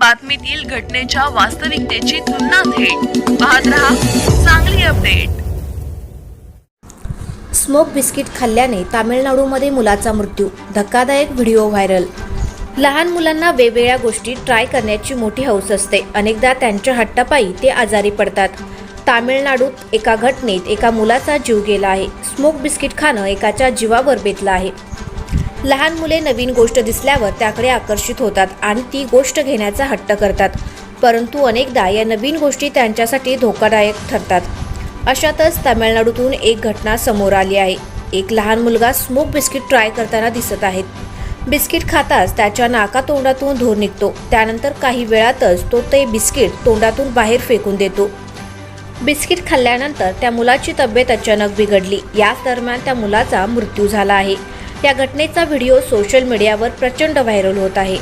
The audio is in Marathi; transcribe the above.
बातमीतील घटनेच्या वास्तविकतेची तुलना थेट. पाहत रहा चांगली अपडेट. स्मोक बिस्किट खाल्ल्याने तामिळनाडूमध्ये मुलाचा मृत्यू धक्कादायक व्हिडिओ व्हायरल. लहान मुलांना वेगवेगळ्या गोष्टी ट्राय करण्याची मोठी हौस असते. अनेकदा त्यांच्या हट्टापायी ते आजारी पडतात. तामिळनाडूत एका घटनेत एका मुलाचा जीव गेला आहे. स्मोक बिस्किट खाणं एकाच्या जीवावर बेतलं आहे. लहान मुले नवीन गोष्ट दिसल्यावर त्याकडे आकर्षित होतात आणि ती गोष्ट घेण्याचा हट्ट करतात. परंतु अनेकदा या नवीन गोष्टी त्यांच्यासाठी धोकादायक ठरतात. अशातच तामिळनाडूतून एक घटना समोर आली आहे. एक लहान मुलगा स्मोक बिस्किट ट्राय करताना दिसत आहेत. बिस्किट खाताच त्याच्या नाकातोंडातून धूर निघतो. त्यानंतर काही वेळातच तो ते बिस्किट तोंडातून बाहेर फेकून देतो. बिस्किट खाल्ल्यानंतर त्या मुलाची तब्येत अचानक बिघडली. याच दरम्यान त्या मुलाचा मृत्यू झाला आहे. या घटनेचा व्हिडिओ सोशल मीडियावर प्रचंड व्हायरल होत आहे.